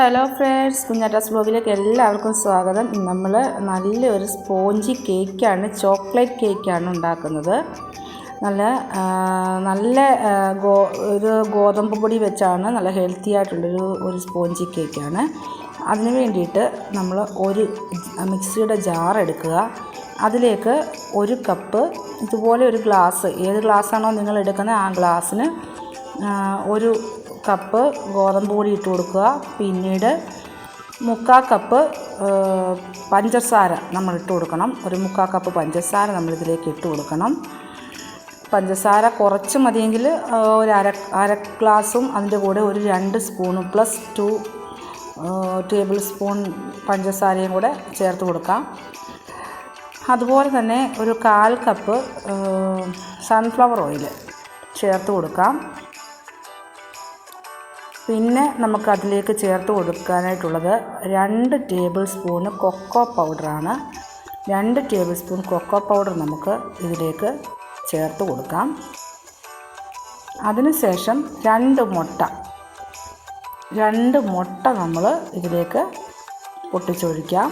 Hello friends കുഞ്ഞാറ്റാസ് ബ്ലോഗിലേക്ക് എല്ലാവർക്കും സ്വാഗതം. നമ്മൾ നല്ലൊരു സ്പോഞ്ചി കേക്കാണ് ചോക്ലേറ്റ് കേക്കാണ് ഉണ്ടാക്കുന്നത്. നല്ല നല്ല ഗോ ഒരു ഗോതമ്പ് പൊടി വെച്ചാണ് നല്ല ഹെൽത്തി ആയിട്ടുള്ളൊരു ഒരു സ്പോഞ്ചി കേക്കാണ്. അതിന് വേണ്ടിയിട്ട് നമ്മൾ ഒരു മിക്സിയുടെ ജാർ എടുക്കുക. അതിലേക്ക് ഒരു കപ്പ് ഇതുപോലെ ഒരു ഗ്ലാസ് ഏത് ഗ്ലാസ്സാണോ നിങ്ങൾ എടുക്കുന്നത് ആ ഗ്ലാസ്സിന് ഒരു കപ്പ് ഗോതമ്പ് പൊടി ഇട്ട് കൊടുക്കുക. പിന്നീട് മുക്കാൽ കപ്പ് പഞ്ചസാര നമ്മൾ ഇട്ട് കൊടുക്കണം. ഒരു മുക്കാൽ കപ്പ് പഞ്ചസാര നമ്മൾ ഇതിലേക്ക് ഇട്ട് കൊടുക്കണം. പഞ്ചസാര കുറച്ച് മതിയെങ്കിൽ ഒരു അര അര ഗ്ലാസും അതിന്റെ കൂടെ ഒരു രണ്ട് സ്പൂണും പ്ലസ് ടു ടേബിൾ സ്പൂൺ പഞ്ചസാരയും കൂടെ ചേർത്ത് കൊടുക്കാം. അതുപോലെ തന്നെ ഒരു കാൽ കപ്പ് സൺഫ്ലവർ ഓയിൽ ചേർത്ത് കൊടുക്കാം. പിന്നെ നമുക്ക് അതിലേക്ക് ചേർത്ത് കൊടുക്കാനായിട്ടുള്ളത് രണ്ട് ടേബിൾ സ്പൂണ് കൊക്കോ പൗഡറാണ്. രണ്ട് ടേബിൾ സ്പൂൺ കൊക്കോ പൗഡർ നമുക്ക് ഇതിലേക്ക് ചേർത്ത് കൊടുക്കാം. അതിനുശേഷം രണ്ട് മുട്ട. രണ്ട് മുട്ട നമ്മൾ ഇതിലേക്ക് പൊട്ടിച്ചൊഴിക്കാം.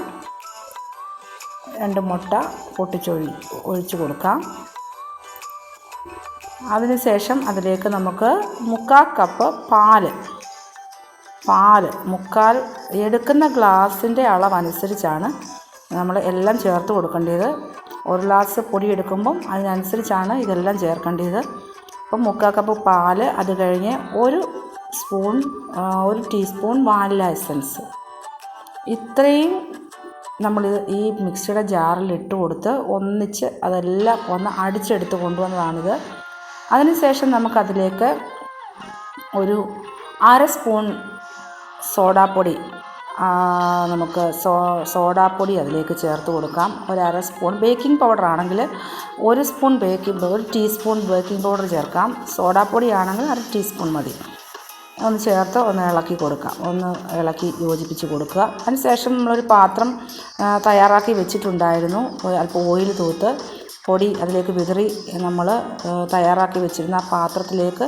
രണ്ട് മുട്ട പൊട്ടിച്ചൊഴി ഒഴിച്ചു കൊടുക്കാം. അതിനുശേഷം അതിലേക്ക് നമുക്ക് മുക്കാൽ കപ്പ് പാൽ. പാൽ. മുക്കാൽ എടുക്കുന്ന ഗ്ലാസിന്റെ അളവനുസരിച്ചാണ് നമ്മൾ എല്ലാം ചേർത്ത് കൊടുക്കേണ്ടത്. ഒരു ഗ്ലാസ് പൊടി എടുക്കുമ്പം അതിനനുസരിച്ചാണ് ഇതെല്ലാം ചേർക്കേണ്ടത്. അപ്പം മുക്കാൽ കപ്പ് പാൽ അത് കഴിഞ്ഞ് ഒരു സ്പൂൺ ഒരു ടീസ്പൂൺ വാനില എസൻസ്. ഇത്രയും നമ്മൾ ഈ മിക്സിയുടെ ജാറിൽ ഇട്ട് കൊടുത്ത് ഒന്നിച്ച് അതെല്ലാം ഒന്ന് അടിച്ചെടുത്ത് കൊണ്ടുവന്നതാണിത്. അതിനുശേഷം നമുക്കതിലേക്ക് ഒരു അര സ്പൂൺ സോഡാപ്പൊടി നമുക്ക് സോ സോഡാപ്പൊടി അതിലേക്ക് ചേർത്ത് കൊടുക്കാം. ഒരു അര സ്പൂൺ ബേക്കിംഗ് പൗഡർ ആണെങ്കിൽ ഒരു സ്പൂൺ ബേക്കിംഗ് ഒരു ടീസ്പൂൺ ബേക്കിംഗ് പൗഡർ ചേർക്കാം. സോഡാപ്പൊടി ആണെങ്കിൽ അര ടീസ്പൂൺ മതി. ഒന്ന് ചേർത്ത് ഒന്ന് ഇളക്കി കൊടുക്കാം. ഒന്ന് ഇളക്കി യോജിപ്പിച്ച് കൊടുക്കുക. അതിനുശേഷം നമ്മളൊരു പാത്രം തയ്യാറാക്കി വെച്ചിട്ടുണ്ടായിരുന്നു. അല്പം ഓയിൽ തൂത്ത് പൊടി അതിലേക്ക് വിതറി നമ്മൾ തയ്യാറാക്കി വെച്ചിരുന്ന ആ പാത്രത്തിലേക്ക്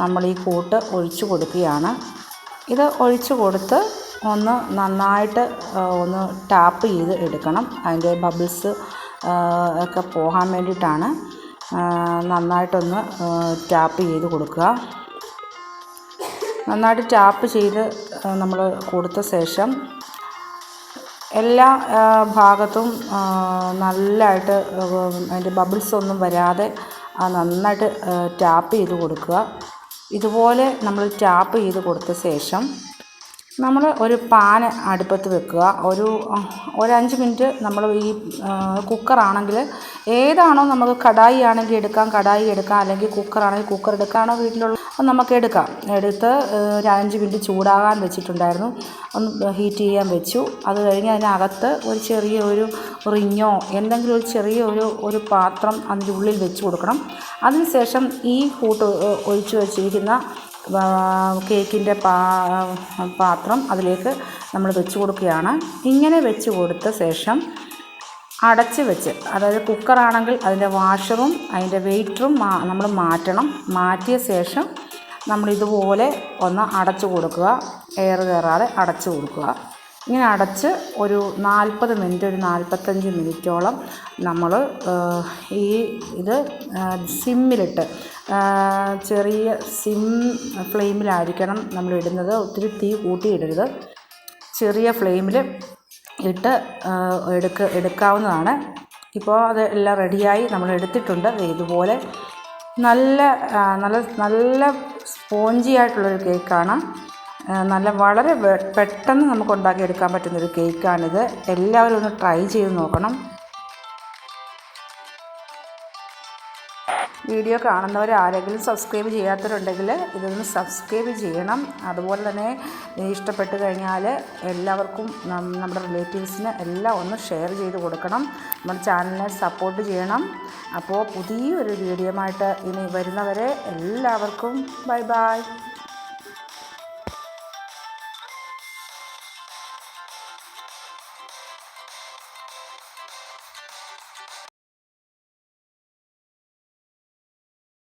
നമ്മൾ ഈ കൂട്ട് ഒഴിച്ചു കൊടുക്കുകയാണ്. ഇത് ഒഴിച്ചു കൊടുത്ത് ഒന്ന് നന്നായിട്ട് ഒന്ന് ടാപ്പ് ചെയ്ത് എടുക്കണം. അതിന്റെ ബബിൾസ് ഒക്കെ പോകാൻ വേണ്ടിയിട്ടാണ് നന്നായിട്ടൊന്ന് ടാപ്പ് ചെയ്ത് കൊടുക്കുക. നന്നായിട്ട് ടാപ്പ് ചെയ്ത് നമ്മൾ കൊടുത്ത ശേഷം എല്ലാ ഭാഗത്തും നല്ലതായിട്ട് അതിന്റെ ബബിൾസ് ഒന്നും വരാതെ നന്നായിട്ട് ടാപ്പ് ചെയ്ത് കൊടുക്കുക. ഇതുപോലെ നമ്മൾ ടാപ്പ് ചെയ്ത് കൊടുത്ത ശേഷം നമ്മൾ ഒരു പാൻ അടുപ്പത്ത് വെക്കുക. ഒരു ഒരഞ്ച് മിനിറ്റ് നമ്മൾ ഈ കുക്കറാണെങ്കിൽ ഏതാണോ നമുക്ക് കടായി ആണെങ്കിൽ എടുക്കാം കടായി എടുക്കാം അല്ലെങ്കിൽ കുക്കറാണെങ്കിൽ കുക്കർ എടുക്കാണോ വീട്ടിലുള്ള അത് നമുക്ക് എടുക്കാം. എടുത്ത് ഒരഞ്ച് മിനിറ്റ് ചൂടാകാൻ വെച്ചിട്ടുണ്ടായിരുന്നു. ഒന്ന് ഹീറ്റ് ചെയ്യാൻ വെച്ചു. അത് കഴിഞ്ഞ് അതിനകത്ത് ഒരു ചെറിയ ഒരു റിങ്ങോ എന്തെങ്കിലും ഒരു ചെറിയ ഒരു ഒരു പാത്രം അതിന്റെ ഉള്ളിൽ വെച്ച് കൊടുക്കണം. അതിനുശേഷം ഈ കൂട്ട് ഒഴിച്ചു വച്ചിരിക്കുന്ന കേക്കിന്റെ പാ പാത്രം അതിലേക്ക് നമ്മൾ വെച്ച് കൊടുക്കുകയാണ്. ഇങ്ങനെ വെച്ച് കൊടുത്ത ശേഷം അടച്ച് വെച്ച് അതായത് കുക്കറാണെങ്കിൽ അതിന്റെ വാഷറും അതിന്റെ വെയിറ്ററും നമ്മൾ മാറ്റണം. മാറ്റിയ ശേഷം നമ്മൾ ഇതുപോലെ ഒന്ന് അടച്ചു കൊടുക്കുക. എയർ കയറാതെ അടച്ചു കൊടുക്കുക. ഇങ്ങനെ അടച്ച് ഒരു നാൽപ്പത് മിനിറ്റ് ഒരു നാൽപ്പത്തഞ്ച് മിനിറ്റോളം നമ്മൾ ഈ ഇത് സിമ്മിലിട്ട് ചെറിയ സിം ഫ്ലെയിമിലായിരിക്കണം നമ്മൾ ഇടുന്നത് ഒത്തിരി തീ കൂട്ടിയിടരുത്. ചെറിയ ഫ്ലെയിമിൽ ഇട്ട് എടുക്ക എടുക്കാവുന്നതാണ്. ഇപ്പോൾ അത് എല്ലാം റെഡിയായി നമ്മൾ എടുത്തിട്ടുണ്ട് ഇതുപോലെ നല്ല നല്ല നല്ല സ്പോഞ്ചി ആയിട്ടുള്ളൊരു കേക്കാണ് നല്ല വളരെ പെട്ടെന്ന് നമുക്ക് ഉണ്ടാക്കിയെടുക്കാൻ പറ്റുന്നൊരു കേക്കാണിത് എല്ലാവരും ഒന്ന് ട്രൈ ചെയ്ത് നോക്കണം. വീഡിയോ കാണുന്നവർ ആരെങ്കിലും സബ്സ്ക്രൈബ് ചെയ്യാത്തവരുണ്ടെങ്കിൽ ഇതൊന്ന് സബ്സ്ക്രൈബ് ചെയ്യണം. അതുപോലെ തന്നെ ഇഷ്ടപ്പെട്ട് കഴിഞ്ഞാൽ എല്ലാവർക്കും നമ്മുടെ റിലേറ്റീവ്സിന് എല്ലാം ഒന്ന് ഷെയർ ചെയ്ത് കൊടുക്കണം. നമ്മുടെ ചാനലിനെ സപ്പോർട്ട് ചെയ്യണം. അപ്പോൾ പുതിയൊരു വീഡിയോ ആയിട്ട് ഇനി വരുന്നവരെ എല്ലാവർക്കും ബൈ ബൈ